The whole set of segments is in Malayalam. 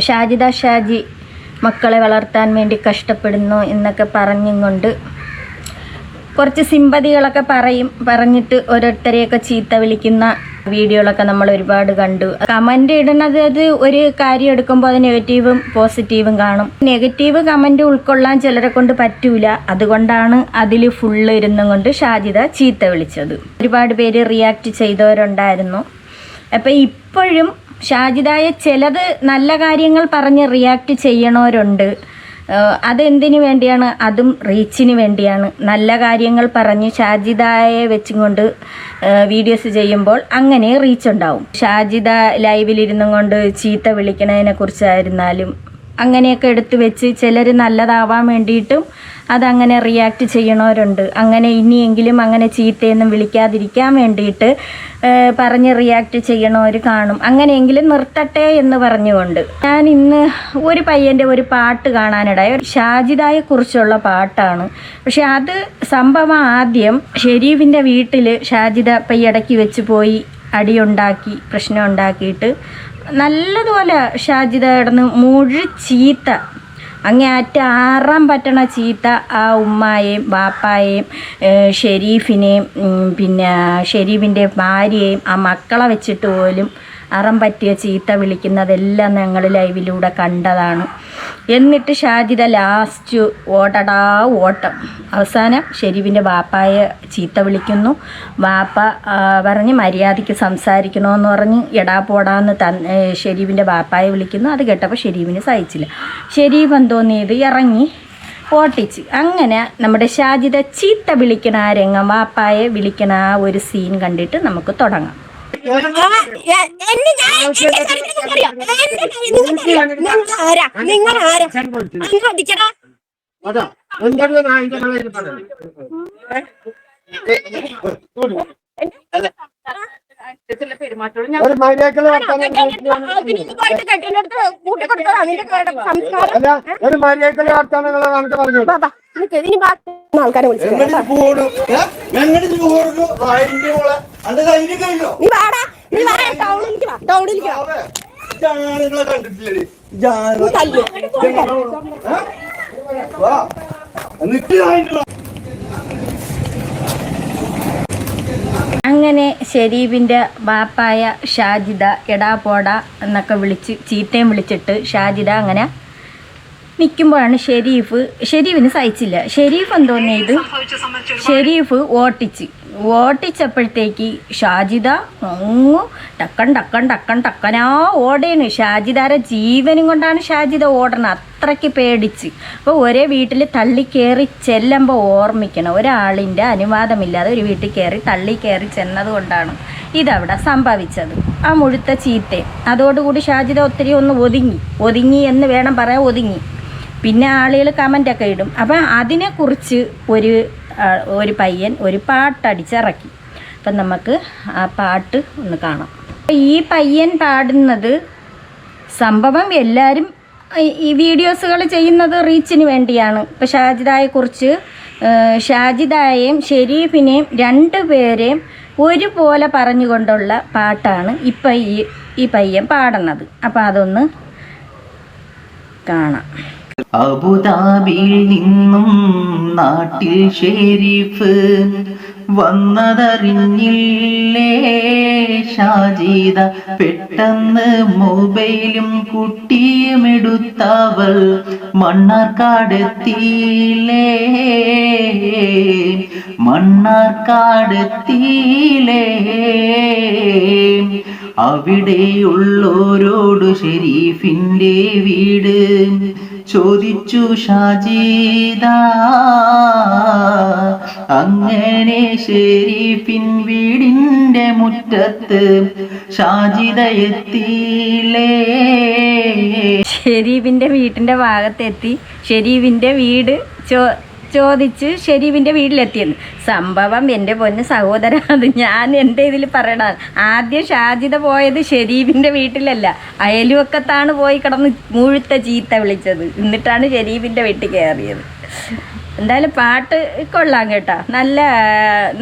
ഷാജിദ ഷാജി മക്കളെ വളർത്താൻ വേണ്ടി കഷ്ടപ്പെടുന്നു എന്നൊക്കെ പറഞ്ഞും കൊണ്ട് കുറച്ച് സിമ്പതികളൊക്കെ പറയും പറഞ്ഞിട്ട് ഓരോരുത്തരെയൊക്കെ ചീത്ത വിളിക്കുന്ന വീഡിയോകളൊക്കെ നമ്മൾ ഒരുപാട് കണ്ടു. കമന്റ് ഇടുന്നത് അത് ഒരു കാര്യം എടുക്കുമ്പോൾ അത് നെഗറ്റീവും പോസിറ്റീവും കാണും. നെഗറ്റീവ് കമന്റ് ഉൾക്കൊള്ളാൻ ചിലരെ കൊണ്ട് പറ്റൂല. അതുകൊണ്ടാണ് അതിൽ ഫുള്ള് ഇരുന്നും കൊണ്ട് ഷാജിദ ചീത്ത വിളിച്ചത്. ഒരുപാട് പേര് റിയാക്ട് ചെയ്തവരുണ്ടായിരുന്നു. അപ്പം ഇപ്പോഴും ഷാജിദായ ചിലത് നല്ല കാര്യങ്ങൾ പറഞ്ഞ് റിയാക്ട് ചെയ്യണവരുണ്ട്. അതെന്തിനു വേണ്ടിയാണ്? അതും റീച്ചിന് വേണ്ടിയാണ്. നല്ല കാര്യങ്ങൾ പറഞ്ഞ് ഷാജിദായെ വെച്ചും കൊണ്ട് വീഡിയോസ് ചെയ്യുമ്പോൾ അങ്ങനെ റീച്ച് ഉണ്ടാവും. ഷാജിദ ലൈവിലിരുന്നും കൊണ്ട് ചീത്ത വിളിക്കണതിനെ കുറിച്ചായിരുന്നാലും അങ്ങനെയൊക്കെ എടുത്തു വെച്ച് ചിലർ നല്ലതാവാൻ വേണ്ടിയിട്ടും അതങ്ങനെ റിയാക്ട് ചെയ്യണവരുണ്ട്. അങ്ങനെ ഇനിയെങ്കിലും അങ്ങനെ ചീത്തയൊന്നും വിളിക്കാതിരിക്കാൻ വേണ്ടിയിട്ട് പറഞ്ഞ് റിയാക്ട് ചെയ്യണവർ കാണും. അങ്ങനെയെങ്കിലും നിർത്തട്ടെ എന്ന് പറഞ്ഞുകൊണ്ട്. ഞാൻ ഇന്ന് ഒരു പയ്യന്റെ ഒരു പാട്ട് കാണാനിടയ ഷാജിദായെ കുറിച്ചുള്ള പാട്ടാണ്. പക്ഷെ അത് സംഭവം ആദ്യം ഷെരീഫിന്റെ വീട്ടിൽ ഷാജിദ പയ്യടക്കി വെച്ച് പോയി അടിയുണ്ടാക്കി പ്രശ്നം ഉണ്ടാക്കിയിട്ട് നല്ലതുപോലെ ഷാജിദ കിടന്ന് മുഴു ചീത്ത ആറാൻ പറ്റണ ചീത്ത ആ ഉമ്മായേയും ബാപ്പായെയും ഷെരീഫിനെയും പിന്നെ ഷെരീഫിന്റെ ഭാര്യയെയും ആ മക്കളെ വെച്ചിട്ട് പോലും അറം പറ്റിയ ചീത്ത വിളിക്കുന്നതെല്ലാം ഞങ്ങൾ ലൈവിലൂടെ കണ്ടതാണ്. എന്നിട്ട് ഷാജിത ലാസ്റ്റ് ഓട്ടടാ ഓട്ടം. അവസാനം ഷെരീഫിന്റെ ബാപ്പായെ ചീത്ത വിളിക്കുന്നു. വാപ്പ പറഞ്ഞ് മര്യാദയ്ക്ക് സംസാരിക്കണമെന്ന് പറഞ്ഞ് എടാ പോടാന്ന് ത ഷെരീഫിന്റെ ബാപ്പായെ വിളിക്കുന്നു. അത് കേട്ടപ്പോൾ ഷെരീഫിന് സഹിച്ചില്ല. ഷെരീഫ് എന്തോന്നിയത് ഇറങ്ങി ഓട്ടിച്ച്. അങ്ങനെ നമ്മുടെ ഷാജിത ചീത്ത വിളിക്കണ രംഗം വാപ്പായെ വിളിക്കണ ആ ഒരു സീൻ കണ്ടിട്ട് നമുക്ക് തുടങ്ങാം. ഞാൻ. നിങ്ങൾ ആരാ നിങ്ങൾ ആരാ അങ്ങ് അടിക്കടാ അതാ എന്താണ് നായിന്റെ കളയിൽ പറഞ്ഞത് ഒരു മര്യാദക്കുള്ള വർത്തമാനങ്ങളെ നമുക്ക് പറഞ്ഞു ആൾക്കാരെ വിളിച്ചു അങ്ങനെ ഷരീഫിന്റെ ബാപ്പായ ഷാജിദ എടാ പോടാ എന്നൊക്കെ വിളിച്ച് ചീത്തയും വിളിച്ചിട്ട് ഷാജിദ അങ്ങനെ നിൽക്കുമ്പോഴാണ് ഷെരീഫ് ഷെരീഫിന് സഹിച്ചില്ല. ഷെരീഫ് എന്തോന്നിയത് ഷെരീഫ് ഓട്ടിച്ച്. ഓട്ടിച്ചപ്പോഴത്തേക്ക് ഷാജിദ അങ്ങ് ടക്കൻ ടക്കൻ ടക്കൻ ടക്കനാ ഓടേണ് ഷാജിദാരെ ജീവനും കൊണ്ടാണ് ഷാജിദ ഓടണത്. അത്രയ്ക്ക് പേടിച്ച്. അപ്പോൾ ഒരേ വീട്ടിൽ തള്ളി കയറി ചെല്ലുമ്പോൾ ഓർമ്മിക്കണം. ഒരാളിന്റെ അനുവാദമില്ലാതെ ഒരു വീട്ടിൽ കയറി തള്ളി കയറി ചെന്നത് കൊണ്ടാണ് ഇതവിടെ സംഭവിച്ചത്. ആ മുഴുത്ത ചീത്ത. അതോടുകൂടി ഷാജിദ ഒത്തിരി ഒന്ന് ഒതുങ്ങി. ഒതുങ്ങി എന്ന് വേണം പറയാൻ ഒതുങ്ങി. പിന്നെ ആളുകൾ കമന്റൊക്കെ ഇടും. അപ്പം അതിനെക്കുറിച്ച് ഒരു ഒരു പയ്യൻ ഒരു പാട്ടടിച്ചിറക്കി. അപ്പം നമുക്ക് ആ പാട്ട് ഒന്ന് കാണാം. ഈ പയ്യൻ പാടുന്നത് സംഭവം എല്ലാവരും ഈ- വീഡിയോസുകൾ ചെയ്യുന്നത് റീച്ചിന് വേണ്ടിയാണ്. ഇപ്പം ഷാജിദായെക്കുറിച്ച് കുറിച്ച് ഷാജിദായെയും ഷെരീഫിനെയും രണ്ട് പേരെയും ഒരുപോലെ പറഞ്ഞുകൊണ്ടുള്ള പാട്ടാണ് ഇപ്പം ഈ ഈ പയ്യൻ പാടുന്നത്. അപ്പം അതൊന്ന് കാണാം. അബുദാബിയിൽ നിന്നും നാട്ടിൽ ഷെരീഫ് വന്നതറിഞ്ഞില്ലേ? ഷാജീത പെട്ടെന്ന് മൊബൈലും കുട്ടിയുമെടുത്തവൾ മണ്ണാർക്കാടെത്തിയില്ലേ? മണ്ണാർക്കാടെത്തിയില്ലേ? അവിടെയുള്ളോരോട് ഷെരീഫിന്റെ വീട് ചോദിച്ചു ഷാജീദ അങ്ങനെ ശരി വീടിന്റെ മുറ്റത്ത് ഷാജിദ എത്തിയില്ലേ? ഷെരീഫിന്റെ വീട്ടിന്റെ ഭാഗത്തെത്തി. ഷെരീഫിന്റെ വീട് ചോ ചോദിച്ച് ഷെരീഫിന്റെ വീട്ടിലെത്തിയെന്ന്. സംഭവം എന്റെ പൊന്ന് സഹോദര അത് ഞാൻ എന്റെ ഇതിൽ പറയണത് ആദ്യം ഷാജിത പോയത് ഷെരീഫിന്റെ വീട്ടിലല്ല. അയലുവക്കത്താണ് പോയി കിടന്ന് മുഴുത്ത ചീത്ത വിളിച്ചത്. എന്നിട്ടാണ് ഷെരീഫിന്റെ വീട്ടിൽ കയറിയത്. എന്തായാലും പാട്ട് കൊള്ളാം കേട്ടോ. നല്ല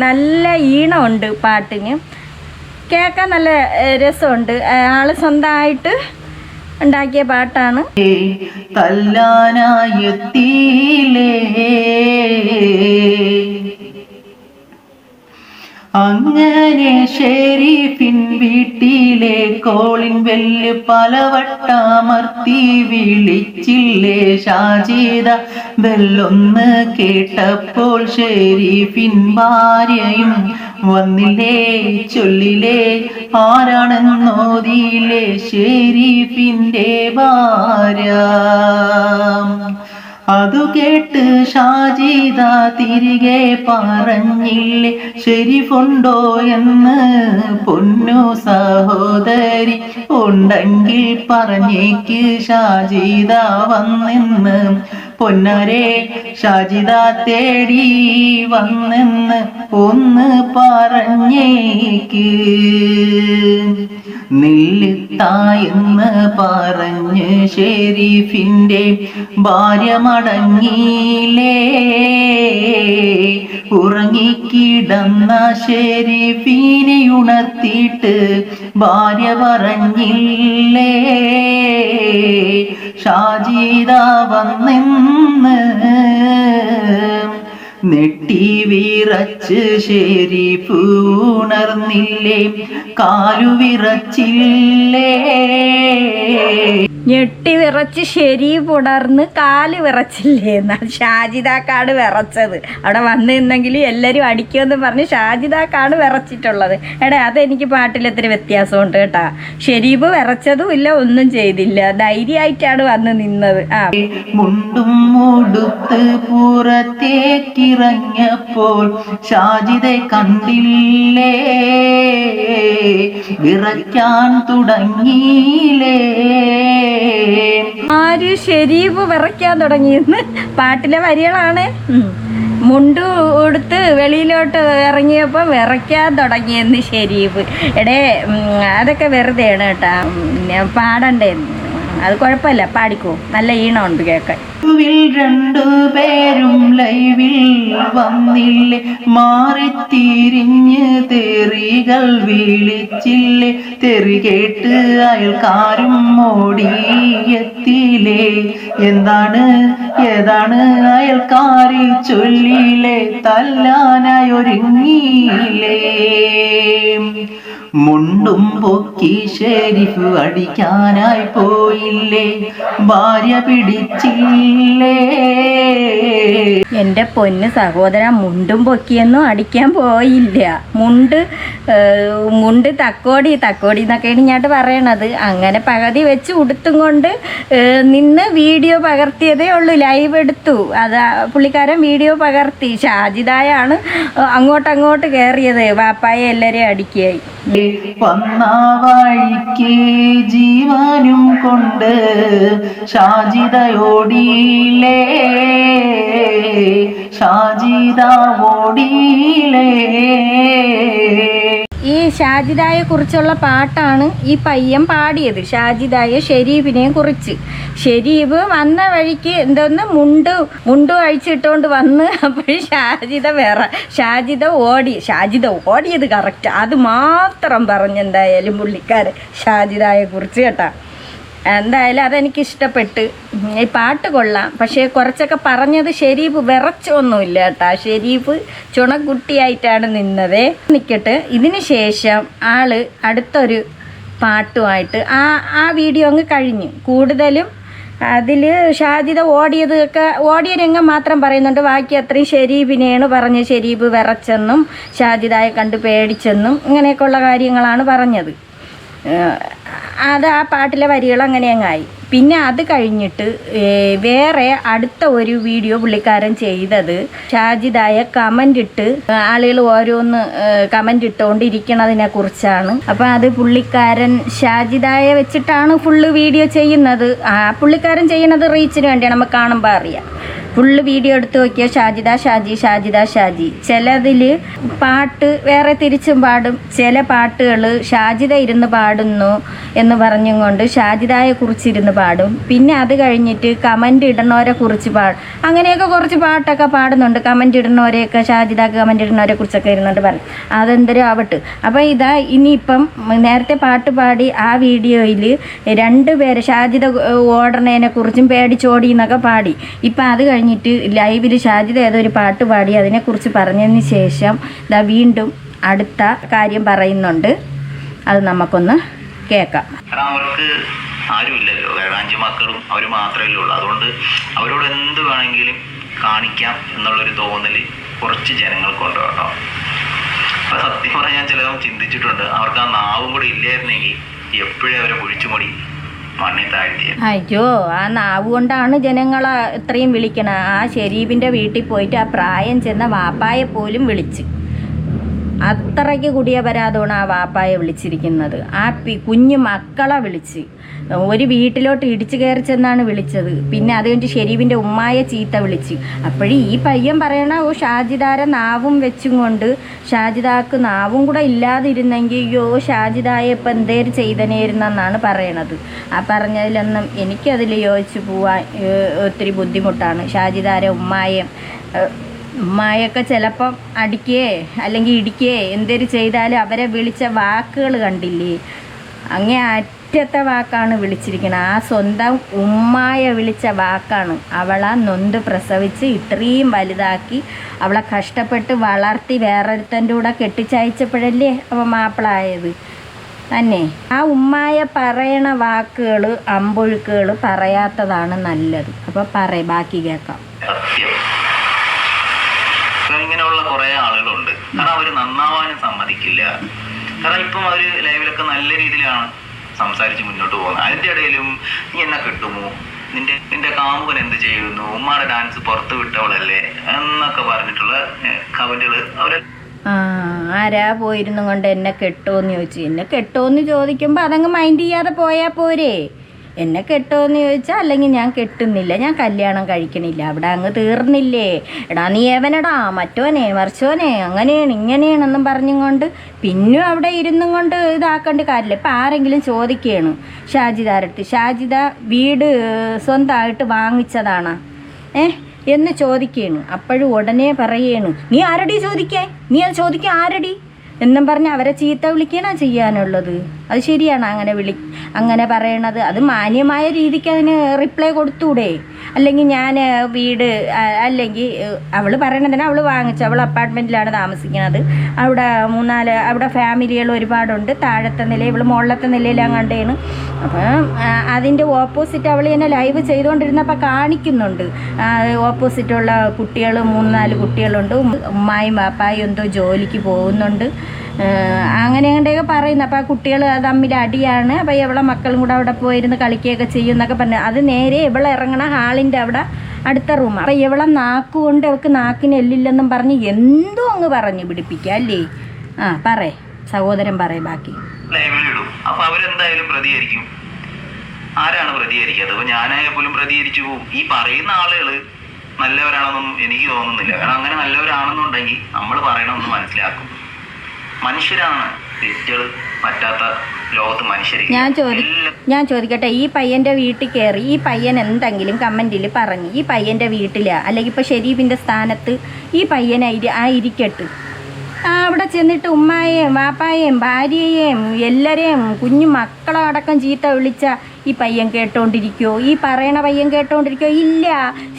നല്ല ഈണമുണ്ട് പാട്ടിന്. കേൾക്കാൻ നല്ല രസമുണ്ട്. ആൾ സ്വന്തമായിട്ട് ഉണ്ടാക്കിയ പാട്ടാണ്. തല്ലാനായെത്തിയില്ലേ? അങ്ങനെ ഷെരീഫിൻ വീട്ടിലെ കോളിൻ വെല്ല് പലവട്ടമർത്തി വിളിച്ചില്ലേ ഷാജിദ? ബെല്ലൊന്ന് കേട്ടപ്പോൾ ഷെരീഫിൻ ഭാര്യയും വന്നില്ലേ ചൊല്ലിലേ ആരാണെന്നോതിയില്ലേ ഷെരീഫിന്റെ ഭാര്യ? അതു കേട്ട് ഷാജിദ തിരികെ പറഞ്ഞില്ലേ ശരിഫുണ്ടോ എന്ന് പൊന്നു സഹോദരി. ഉണ്ടെങ്കിൽ പറഞ്ഞേക്ക് ഷാജിദ വന്നെന്ന് പൊന്നരെ ഷാജിത തേടി വന്നെന്ന് ഒന്ന് പറഞ്ഞേക്ക്. നില്ലിത്തായെന്ന് പറഞ്ഞ് ഷെരീഫിന്റെ ഭാര്യ മടങ്ങിയില്ലേ ഉറങ്ങിക്കിടന്ന ശരി ഉണർത്തിയിട്ട് ഭാര്യ പറഞ്ഞില്ലേ? ഷാജിദ വന്നെന്ന് നെട്ടി വിറച്ച് ശരി ഉണർന്നില്ലേ കാലു വിറച്ചില്ലേ? ഞെട്ടി വിറച്ച് ശരി പുണർന്ന് കാൽ വിറച്ചില്ലേ എന്നാൽ ഷാജിദാക്കാണ് വിറച്ചത്. അവിടെ വന്നു നിന്നെങ്കിൽ എല്ലാവരും അടിക്കുമെന്ന് പറഞ്ഞ് ഷാജിദാക്കാണ് വിറച്ചിട്ടുള്ളത്. എടാ അതെനിക്ക് പാട്ടിൽ ഇത്തിരി വ്യത്യാസമുണ്ട് കേട്ടാ. ഷെരീബ് വിറച്ചതും ഇല്ല ഒന്നും ചെയ്തില്ല. ധൈര്യമായിട്ടാണ് വന്ന് നിന്നത്. ആ. മുണ്ടും മുടുത്ത് പുറത്തേക്കിറങ്ങിയപ്പോൾ ഷാജിതെ കണ്ടില്ലേ? വിറയ്ക്കാൻ തുടങ്ങിയില്ലേ? ആര് ഷെരീഫ് വിറയ്ക്കാൻ തുടങ്ങിയെന്ന്? പാട്ടിലെ വരികളാണ്. മുണ്ടു ഉടുത്ത് വെളിയിലോട്ട് ഇറങ്ങിയപ്പോൾ വിറയ്ക്കാൻ തുടങ്ങിയെന്ന് ഷെരീഫ് എടേ അതൊക്കെ വെറുതെയാണ് കേട്ടാ. പാടണ്ടേന്ന്. അത് കുഴപ്പമില്ല പാടിക്കോ. നല്ല ഈണമുണ്ട് കേൾക്കാൻ. രണ്ടു പേരും ലൈവിൽ വന്നില്ലേ? മാറിത്തിരിഞ്ഞ് തെറികൾ വിളിച്ചില്ലേ? തെറി കേട്ട് അയൽക്കാരും ഓടിയെത്തിയില്ലേ എന്താണ് ഏതാണ് അയൽക്കാരി ചൊല്ലിയില്ലേ തല്ലാനായി ഒരുങ്ങിയില്ലേ മുണ്ടും പൊക്കി ഷെരിഫ് അടിക്കാനായി പോയില്ലേ? ഭാര്യ പിടിച്ചില്ലേ? എന്റെ പൊന്ന് സഹോദര മുണ്ടും പൊക്കിയൊന്നും അടിക്കാൻ പോയില്ല. മുണ്ട് മുണ്ട് തക്കോടി തക്കോടി എന്നൊക്കെയാണ് ഞാട്ട് പറയണത്. അങ്ങനെ പകുതി വെച്ച് ഉടുത്തും കൊണ്ട് നിന്ന് വീഡിയോ പകർത്തിയതേ ഉള്ളൂ. ലൈവ് എടുത്തു. അത് പുള്ളിക്കാരൻ വീഡിയോ പകർത്തി. ഷാജിദായാണ് അങ്ങോട്ടങ്ങോട്ട് കയറിയത്. വാപ്പായെ എല്ലാവരെയും അടിക്കുകയായി. വന്ന വഴിക്ക് ജീവനും കൊണ്ട് ഷാജിതയോടിയിലേ ഷാജിത ഓടിയില്ലേ? ഈ ഷാജിദായെ കുറിച്ചുള്ള പാട്ടാണ് ഈ പയ്യൻ പാടിയത്. ഷാജിദായ ഷെരീഫിനെ കുറിച്ച്. ഷെരീഫ് വന്ന വഴിക്ക് എന്തോന്ന് മുണ്ട് മുണ്ട് അഴിച്ചിട്ടുകൊണ്ട് വന്ന് അപ്പോൾ ഷാജിദ വേറെ ഷാജിദ ഓടി ഷാജിദ ഓടിയത് കറക്റ്റ് അത് മാത്രം പറഞ്ഞെന്തായാലും പുള്ളിക്കാരൻ ഷാജിദായെ കുറിച്ച് കേട്ടാ. എന്തായാലും അതെനിക്ക് ഇഷ്ടപ്പെട്ട് ഈ പാട്ട് കൊള്ളാം. പക്ഷേ കുറച്ചൊക്കെ പറഞ്ഞത് ഷെരീഫ് വിറച്ചൊന്നുമില്ല കേട്ടാ. ഷെരീഫ് ചുണക്കുട്ടിയായിട്ടാണ് നിന്നതേ. നിൽക്കട്ടെ ഇതിന് ശേഷം ആൾ അടുത്തൊരു പാട്ടുമായിട്ട് ആ ആ വീഡിയോ അങ്ങ് കഴിഞ്ഞു. കൂടുതലും അതിൽ ഷാജിത ഓടിയത് ഒക്കെ ഓടിയ രംഗം മാത്രം പറയുന്നുണ്ട്. ബാക്കി അത്രയും ഷെരീഫിനെയാണ് പറഞ്ഞ് ഷെരീഫ് വിറച്ചെന്നും ഷാജിദായെ കണ്ട് പേടിച്ചെന്നും ഇങ്ങനെയൊക്കെയുള്ള കാര്യങ്ങളാണ് പറഞ്ഞത്. അത് ആ പാട്ടിലെ വരികൾ അങ്ങനെ അങ്ങായി പിന്നെ അത് കഴിഞ്ഞിട്ട് വേറെ അടുത്ത ഒരു വീഡിയോ പുള്ളിക്കാരൻ ചെയ്തത് ഷാജിദായ കമന്റ് ഇട്ട് ആളുകൾ ഓരോന്ന് കമന്റ് ഇട്ടുകൊണ്ടിരിക്കണതിനെ കുറിച്ചാണ്. അപ്പം അത് പുള്ളിക്കാരൻ ഷാജിദായ വെച്ചിട്ടാണ് ഫുള്ള് വീഡിയോ ചെയ്യുന്നത്. ആ പുള്ളിക്കാരൻ ചെയ്യുന്നത് റീച്ചിന് വേണ്ടിയാണ്. നമുക്ക് കാണുമ്പോൾ അറിയാം. ഫുള്ള് വീഡിയോ എടുത്ത് നോക്കിയാൽ ഷാജിദ ഷാജി ഷാജിദ ഷാജി. ചിലതിൽ പാട്ട് വേറെ തിരിച്ചും പാടും. ചില പാട്ടുകൾ ഷാജിദ ഇരുന്ന് പാടുന്നു എന്ന് പറഞ്ഞും കൊണ്ട് ഷാജിദായെ കുറിച്ച് ഇരുന്ന് പാടും. പിന്നെ അത് കഴിഞ്ഞിട്ട് കമന്റ് ഇടുന്നവരെ കുറിച്ച് പാടും അങ്ങനെയൊക്കെ കുറച്ച് പാട്ടൊക്കെ പാടുന്നുണ്ട്. കമന്റ് ഇടുന്നവരെയൊക്കെ ഷാജിദ കമന്റ് ഇടുന്നവരെ കുറിച്ചൊക്കെ ഇരുന്നുണ്ട് പറയും. അതെന്തരും ആവട്ടെ. അപ്പോൾ ഇതാ ഇനിയിപ്പം നേരത്തെ പാട്ട് പാടി ആ വീഡിയോയിൽ രണ്ട് പേര് ഷാജിദ ഓടണേനെ കുറിച്ചും പേടിച്ചോടി എന്നൊക്കെ പാടി. ഇപ്പം അത് കഴിഞ്ഞിട്ട് ലൈവിൽ ഷാജിദ ഒരു പാട്ട് പാടി അതിനെക്കുറിച്ച് പറഞ്ഞതിന് ശേഷം ഇതാ വീണ്ടും അടുത്ത കാര്യം പറയുന്നുണ്ട്. അത് നമുക്കൊന്ന് കേൾക്കാം. ആരുമില്ലല്ലോ. കാരണം അഞ്ച് മക്കളും അവർ മാത്രമേ ഉള്ളൂ. അതുകൊണ്ട് അവരോട് എന്ത് വേണമെങ്കിലും കാണിക്കാം എന്നുള്ളൊരു തോന്നൽ കുറച്ച് ജനങ്ങൾക്കുണ്ട് കേട്ടോ. അപ്പൊ സത്യം പറഞ്ഞാൽ ചിലതും ചിന്തിച്ചിട്ടുണ്ട്. അവർക്ക് ആ നാവും കൂടി ഇല്ലായിരുന്നെങ്കിൽ എപ്പോഴും അവരെ കുഴിച്ചുമൂടി അയ്യോ ആ നാവ് കൊണ്ടാണ് ജനങ്ങളെ ഇത്രയും വിളിക്കണ. ആ ഷെരീഫിന്റെ വീട്ടിൽ പോയിട്ട് ആ പ്രായം ചെന്ന വാപ്പായെ പോലും വിളിച്ച്. അത്രയ്ക്ക് കുടിയപരാധമാണ് ആ വാപ്പായെ വിളിച്ചിരിക്കുന്നത്. ആ പി കുഞ്ഞു മക്കളെ വിളിച്ച്. ഒരു വീട്ടിലോട്ട് ഇടിച്ചു കയറി ചെന്നാണ് വിളിച്ചത്. പിന്നെ അത് കഴിഞ്ഞ് ഷെരീഫിന്റെ ഉമ്മായെ ചീത്ത വിളിച്ച്. അപ്പോഴും ഈ പയ്യൻ പറയണ ഓ ഷാജിദാര നാവും വെച്ചും കൊണ്ട് ഷാജിദാക്ക് നാവും കൂടെ ഇല്ലാതിരുന്നെങ്കിൽ അയ്യോ ഷാജിദായെ ഇപ്പം എന്തേര് ചെയ്തനേരുന്നെന്നാണ് പറയണത്. ആ പറഞ്ഞതിലൊന്നും എനിക്കതിൽ യോജിച്ച് പോവാൻ ഒത്തിരി ബുദ്ധിമുട്ടാണ്. ഷാജിദാര ഉമ്മായെ ഉമ്മായൊക്കെ ചിലപ്പം അടിക്കേ അല്ലെങ്കിൽ ഇടിക്കേ എന്തൊരു ചെയ്താലും അവരെ വിളിച്ച വാക്കുകൾ കണ്ടില്ലേ? അങ്ങേ അറ്റത്തെ വാക്കാണ് വിളിച്ചിരിക്കുന്നത് ആ സ്വന്തം ഉമ്മായ വിളിച്ച വാക്കാണ് അവളെ നൊന്ത് പ്രസവിച്ച് ഇത്രയും വലുതാക്കി അവളെ കഷ്ടപ്പെട്ട് വളർത്തി വേറൊരുത്തന്റെ കൂടെ കെട്ടിച്ചയച്ചപ്പോഴല്ലേ അവ മാപ്പിളായത്? തന്നെ. ആ ഉമ്മായ പറയണ വാക്കുകൾ അമ്പൊഴുക്കുകൾ പറയാത്തതാണ് നല്ലത്. അപ്പോൾ പറ ബാക്കി കേൾക്കാം സത്യം ഇപ്പൊ ഇങ്ങനെയുള്ള കുറെ ആളുകളുണ്ട് കാരണം അവർ നന്നാവാനും സമ്മതിക്കില്ല. കാരണം ഇപ്പം അവർ ലൈവിലൊക്കെ നല്ല രീതിയിലാണ് സംസാരിച്ച് മുന്നോട്ട് പോകുന്നത്. അതിന്റെ ഇടയിലും നീ എന്നെ കിട്ടുമോ? നിന്റെ നിന്റെ കാമുകൻ എന്ത് ചെയ്യുന്നു? ഉമ്മാടെ ഡാൻസ് പുറത്ത് വിട്ടവളല്ലേ? എന്നൊക്കെ പറഞ്ഞിട്ടുള്ള കമന്റുകൾ അവരെ ആരാ പോയിരുന്നു കൊണ്ട് എന്നെ കെട്ടോന്ന് ചോദിച്ചു. എന്നെ കെട്ടോന്ന് ചോദിക്കുമ്പോൾ അതങ്ങ് മൈൻഡ് ചെയ്യാതെ പോയാ പോരെ? എന്നെ കെട്ടുമെന്ന് ചോദിച്ചാൽ അല്ലെങ്കിൽ ഞാൻ കെട്ടുന്നില്ല ഞാൻ കല്യാണം കഴിക്കണില്ല അവിടെ അങ്ങ് തീർന്നില്ലേ? എടാ നീ എവനടാ? മറ്റോനെ മറിച്ചോനെ അങ്ങനെയാണ് ഇങ്ങനെയാണെന്നും പറഞ്ഞും കൊണ്ട് പിന്നും അവിടെ ഇരുന്നും കൊണ്ട് ഇതാക്കേണ്ട കാര്യമില്ല. ഇപ്പം ആരെങ്കിലും ചോദിക്കുകയാണ് ഷാജിദാരടുത്ത് ഷാജിദ വീട് സ്വന്തമായിട്ട് വാങ്ങിച്ചതാണ്. ഏ എന്ന് ചോദിക്കുകയാണ് അപ്പോഴും ഉടനെ പറയുകയാണ് നീ ആരടി ചോദിക്കേ നീ അത് ചോദിക്കുക ആരടി? എന്നും പറഞ്ഞ് അവരെ ചീത്ത വിളിക്കണ ചെയ്യാനുള്ളത്. അത് ശരിയാണ് അങ്ങനെ വിളി അങ്ങനെ പറയണത്. അത് മാന്യമായ രീതിക്ക് അതിന് റിപ്ലൈ കൊടുത്തൂടെ? അല്ലെങ്കിൽ ഞാൻ വീട് അല്ലെങ്കിൽ അവൾ പറയണതിന് അവൾ വാങ്ങിച്ചു. അവൾ അപ്പാർട്ട്മെന്റിലാണ് താമസിക്കുന്നത് അവിടെ മൂന്നാൽ അവിടെ ഫാമിലികൾ ഒരുപാടുണ്ട്. താഴത്തെ നില ഇവൾ മുകളിലത്തെ നിലയിലാണ് കണ്ടേണ്. അപ്പം അതിന്റെ ഓപ്പോസിറ്റ് അവൾ തന്നെ ലൈവ് ചെയ്തുകൊണ്ടിരുന്നപ്പോൾ കാണിക്കുന്നുണ്ട്. ഓപ്പോസിറ്റുള്ള കുട്ടികൾ മൂന്നാൽ കുട്ടികളുണ്ട്. ഉമ്മായും പാപ്പായും എന്തോ ജോലിക്ക് പോകുന്നുണ്ട്. അങ്ങനെ അങ്ങനെയൊക്കെ പറയുന്നു. അപ്പോൾ ആ കുട്ടികൾ തമ്മിൽ അടിയാണ്. അപ്പോൾ ഇവളെ മക്കളും കൂടെ അവിടെ പോയിരുന്ന് കളിക്കുകയൊക്കെ ചെയ്യും എന്നൊക്കെ പറഞ്ഞു. അത് നേരെ ഇവളെ ഇറങ്ങണ ഹാളിന്റെ അവിടെ അടുത്ത റൂം അപ്പോൾ ഇവളെ നാക്കുകൊണ്ട് അവൾക്ക് നാക്കിന് എല്ലില്ലെന്നും പറഞ്ഞ് എന്തോ അങ്ങ് പറഞ്ഞു പിടിപ്പിക്കുക അല്ലേ? ആ പറേ സഹോദരൻ പറയ ബാക്കി. ആരാണ് പ്രതികരിക്കാത്തത്? അപ്പൊ ഞാനായ പോലും പ്രതികരിച്ചു പോകും ഈ പറയുന്ന ആളുകൾ നല്ലവരാണെന്നൊന്നും എനിക്ക് തോന്നുന്നില്ല. കാരണം അങ്ങനെ നല്ലവരാണെന്നുണ്ടെങ്കിൽ നമ്മൾ പറയണമെന്ന് മനസ്സിലാക്കും. മനുഷ്യരാണ്. തെറ്റുകൾ പറ്റാത്ത ലോകത്ത് മനുഷ്യർ ഞാൻ ചോദി ഞാൻ ചോദിക്കട്ടെ ഈ പയ്യന്റെ വീട്ടിൽ കയറി ഈ പയ്യൻ എന്തെങ്കിലും കമന്റിൽ പറഞ്ഞു ഈ പയ്യന്റെ വീട്ടിലാ അല്ലെങ്കിൽ ഇപ്പൊ ഷെരീഫിന്റെ സ്ഥാനത്ത് ഈ പയ്യൻ ആ ഇരിക്കട്ട് അവിടെ ചെന്നിട്ട് ഉമ്മായേയും വാപ്പായേയും ഭാര്യയെയും എല്ലാരെയും കുഞ്ഞു മക്കളെ അടക്കം ചീത്ത വിളിച്ച ഈ പയ്യൻ കേട്ടോണ്ടിരിക്കോ? ഈ പറയണ പയ്യൻ കേട്ടോണ്ടിരിക്കോ? ഇല്ല.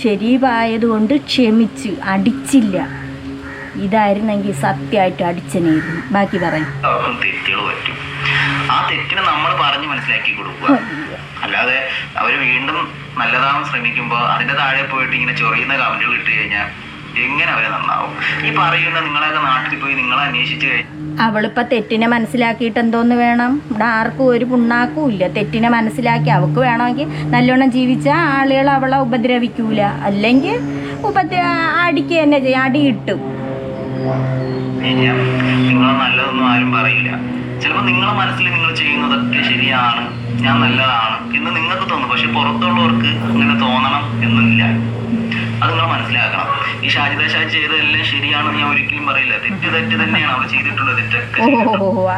ശരീരമായതുകൊണ്ട് ക്ഷമിച്ച്. അടിച്ചില്ല. ഇതായിരുന്നെങ്കിൽ സത്യമായിട്ട് അടിച്ചനായിരുന്നു. ബാക്കി പറയും. തെറ്റുകൾ പറ്റും. ആ തെറ്റിനെ നമ്മൾ പറഞ്ഞ് മനസ്സിലാക്കി കൊടുക്കുക. അല്ലാതെ അവർ വീണ്ടും നല്ലതാവാൻ ശ്രമിക്കുമ്പോൾ അതിന്റെ താഴെ പോയിട്ട് ഇങ്ങനെ ചൊറിയുന്ന കമന്റുകൾ ഇട്ട് കഴിഞ്ഞാൽ എങ്ങനെ അവരെ നന്നാവും? ഈ പറയുന്ന നിങ്ങളൊക്കെ നാട്ടിൽ പോയി നിങ്ങളെ അന്വേഷിച്ച് കഴിഞ്ഞാൽ അവളിപ്പോൾ തെറ്റിനെ മനസ്സിലാക്കിയിട്ട് എന്തോന്ന് വേണം? ഇവിടെ ആർക്കും ഒരു പുണ്ണാക്കും ഇല്ല തെറ്റിനെ മനസ്സിലാക്കി അവൾക്ക് വേണമെങ്കിൽ നല്ലോണം ജീവിച്ച ആളുകൾ അവളെ ഉപദ്രവിക്കൂല. അല്ലെങ്കിൽ ഉപദ്ര അടിക്കുക തന്നെ ചെയ്യും. അടി കിട്ടും. കഴിഞ്ഞാൽ നിങ്ങൾ നല്ലതൊന്നും ആരും പറയില്ല. ചിലപ്പോൾ നിങ്ങളെ മനസ്സിൽ നിങ്ങൾ ചെയ്യുന്നതൊക്കെ ശരിയാണ്. ഞാൻ നല്ലതാണ് എന്ന് നിങ്ങൾക്ക് തോന്നും. പക്ഷെ പുറത്തുള്ളവർക്ക് അങ്ങനെ തോന്നണം എന്നില്ല. അത് നിങ്ങൾ മനസ്സിലാക്കണം. ഈ ഷാജിദ ഷാജി ചെയ്തതെല്ലാം ശരിയാണെന്ന് ഞാൻ ഒരിക്കലും പറയില്ല. തെറ്റ് തെറ്റ് തന്നെയാണ് അവൾ ചെയ്തിട്ടുള്ളത് തെറ്റൊക്കെ ചെയ്ത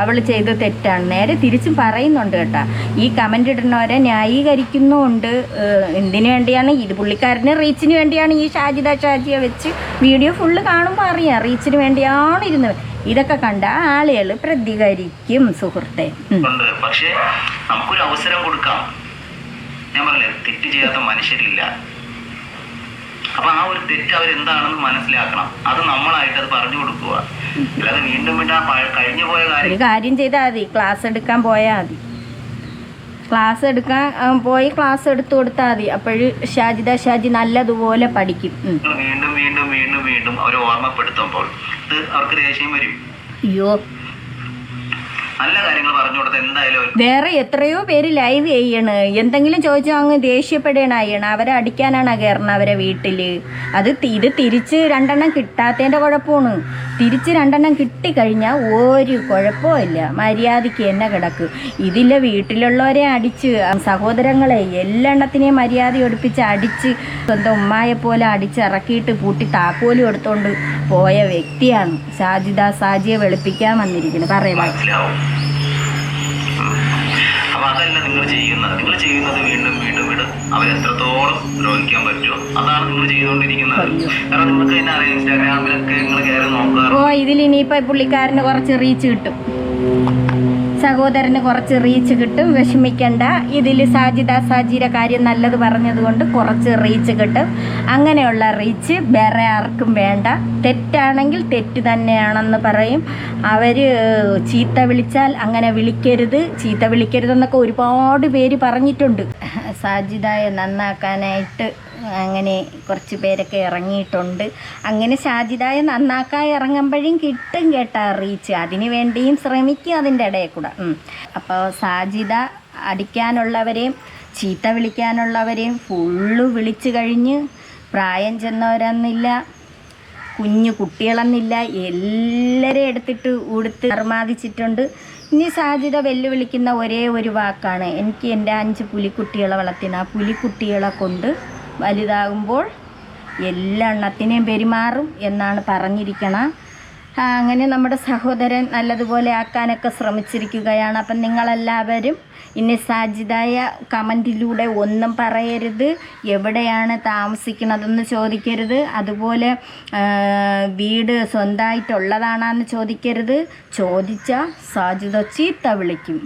അവൾ ചെയ്ത തെറ്റാണ്. നേരെ തിരിച്ചും പറയുന്നുണ്ട് കേട്ടാ. ഈ കമന്റ് ഇടുന്നവരെ ന്യായീകരിക്കുന്നുണ്ട് എന്തിനു വേണ്ടിയാണ്? ഇത് പുള്ളിക്കാരന് റീച്ചിന് വേണ്ടിയാണ് ഈ ഷാജിദ ഷാജിയെ വെച്ച് വീഡിയോ ഫുള്ള് കാണുമ്പോൾ അറിയാം. റീച്ചിന് വേണ്ടിയാണ് ഇരുന്നത്. ഇതൊക്കെ കണ്ട ആളുകൾ പ്രതികരിക്കും സുഹൃത്തെ. പക്ഷേ നമുക്കൊരു അവസരം കൊടുക്കാം. ഞാൻ പറഞ്ഞില്ലേ തെറ്റ് ചെയ്യാത്ത മനുഷ്യരില്ല. അപ്പൊ ആ ഒരു തെറ്റ് അവരെന്താണെന്ന് മനസ്സിലാക്കണം. അത് നമ്മളായിട്ട് അത് പറഞ്ഞു കൊടുക്കുക. അല്ലാതെ വീണ്ടും വീണ്ടും ആ കഴിഞ്ഞു പോയ കാര്യം കാര്യം ചെയ്താൽ മതി. ക്ലാസ് എടുക്കാൻ പോയാൽ മതി. ക്ലാസ് എടുക്കാൻ പോയി ക്ലാസ് എടുത്തു കൊടുത്താൽ മതി. അപ്പോഴ് ഷാജിദ ഷാജി നല്ലതുപോലെ പഠിക്കും. വീണ്ടും വീണ്ടും വീണ്ടും വീണ്ടും അവരെ ഓർമ്മപ്പെടുത്തുമ്പോൾ അവർക്ക് ദേഷ്യം വരും. അയ്യോ. നല്ല കാര്യങ്ങൾ പറഞ്ഞു കൊടുത്ത് എന്തായാലും വേറെ എത്രയോ പേര് ലൈവ് ചെയ്യണ്. എന്തെങ്കിലും ചോദിച്ചാൽ അങ്ങ് ദേഷ്യപ്പെടുകയാണ് അയ്യണ അവരെ അടിക്കാനാണ് കയറണം അവരെ വീട്ടിൽ അത് ഇത് തിരിച്ച് രണ്ടെണ്ണം കിട്ടാത്തതിന്റെ കുഴപ്പമാണ്. തിരിച്ച് രണ്ടെണ്ണം കിട്ടിക്കഴിഞ്ഞാൽ ഒരു കുഴപ്പവും ഇല്ല. മര്യാദയ്ക്ക് എന്നെ കിടക്ക്. ഇതില്ല വീട്ടിലുള്ളവരെ അടിച്ച് സഹോദരങ്ങളെ എല്ലെണ്ണത്തിനെയും മര്യാദ ഒടിപ്പിച്ച് അടിച്ച് സ്വന്തം ഉമ്മായെ പോലെ അടിച്ചിറക്കിയിട്ട് പൂട്ടി താക്കോലും എടുത്തോണ്ട് പോയ വ്യക്തിയാണ് സാജിദ സാജിയെ വെളുപ്പിക്കാൻ വന്നിരിക്കുന്നത് പറയുക അപ്പൊ അതല്ല നിങ്ങൾ ചെയ്യുന്നത്? നിങ്ങൾ ചെയ്യുന്നത് വീണ്ടും വീണ്ടും വീണ്ടും അവരെത്രത്തോളം ദ്രോഹിക്കാൻ പറ്റുമോ അതാണ് നിങ്ങൾ ചെയ്തുകൊണ്ടിരിക്കുന്നത്. കാരണം നിങ്ങൾക്ക് തന്നെ അറിയാം ഇൻസ്റ്റാഗ്രാമിലൊക്കെ നിങ്ങൾ കയറി നോക്കുക ഓ ഇതിൽ ഇനിയിപ്പോ പുള്ളിക്കാരന് കുറച്ച് റീച്ച് കിട്ടും. സഹോദരന് കുറച്ച് റീച്ച് കിട്ടും. വിഷമിക്കണ്ട. ഇതിൽ സാജിദ സാജിയുടെ കാര്യം നല്ലത് പറഞ്ഞതുകൊണ്ട് കുറച്ച് റീച്ച് കിട്ടും. അങ്ങനെയുള്ള റീച്ച് വേറെ ആർക്കും വേണ്ട. തെറ്റാണെങ്കിൽ തെറ്റ് തന്നെയാണെന്ന് പറയും. അവർ ചീത്ത വിളിച്ചാൽ അങ്ങനെ വിളിക്കരുത് ചീത്ത വിളിക്കരുതെന്നൊക്കെ ഒരുപാട് പേര് പറഞ്ഞിട്ടുണ്ട്. സാജിദയെ നന്നാക്കാനായിട്ട് അങ്ങനെ കുറച്ച് പേരൊക്കെ ഇറങ്ങിയിട്ടുണ്ട്. അങ്ങനെ ഷാജിദായ നന്നാക്കാൻ ഇറങ്ങുമ്പോഴും കിട്ടും കേട്ടാ റീച്ച്. അതിന് വേണ്ടിയും ശ്രമിക്കും അതിന്റെ ഇടയിൽ കൂടെ. അപ്പോൾ സാജിദ അടിക്കാനുള്ളവരെയും ചീത്ത വിളിക്കാനുള്ളവരെയും ഫുള്ള് വിളിച്ചു കഴിഞ്ഞ് പ്രായം ചെന്നവരെന്നില്ല കുഞ്ഞു കുട്ടികളെന്നില്ല എല്ലാവരെയും എടുത്തിട്ട് ഉടുത്ത് നിർമാദിച്ചിട്ടുണ്ട് ഇനി സാധ്യത വെല്ലുവിളിക്കുന്ന ഒരേ ഒരു വാക്കാണ്. എനിക്ക് എന്റെ അഞ്ച് പുലിക്കുട്ടികളെ വളർത്തിന ആ പുലിക്കുട്ടികളെ കൊണ്ട് വലുതാകുമ്പോൾ എല്ലാ എണ്ണത്തിനെയും പെരുമാറും എന്നാണ് പറഞ്ഞിരിക്കണം. അങ്ങനെ നമ്മുടെ സഹോദരൻ നല്ലതുപോലെ ആക്കാനൊക്കെ ശ്രമിച്ചിരിക്കുകയാണ്. അപ്പം നിങ്ങളെല്ലാവരും ഇനി സാജിതായ കമന്റിലൂടെ ഒന്നും പറയരുത്. എവിടെയാണ് താമസിക്കുന്നതെന്ന് ചോദിക്കരുത്. അതുപോലെ വീട് സ്വന്തമായിട്ടുള്ളതാണെന്ന് ചോദിക്കരുത്. ചോദിച്ചാൽ സാജിത ചീത്ത വിളിക്കും.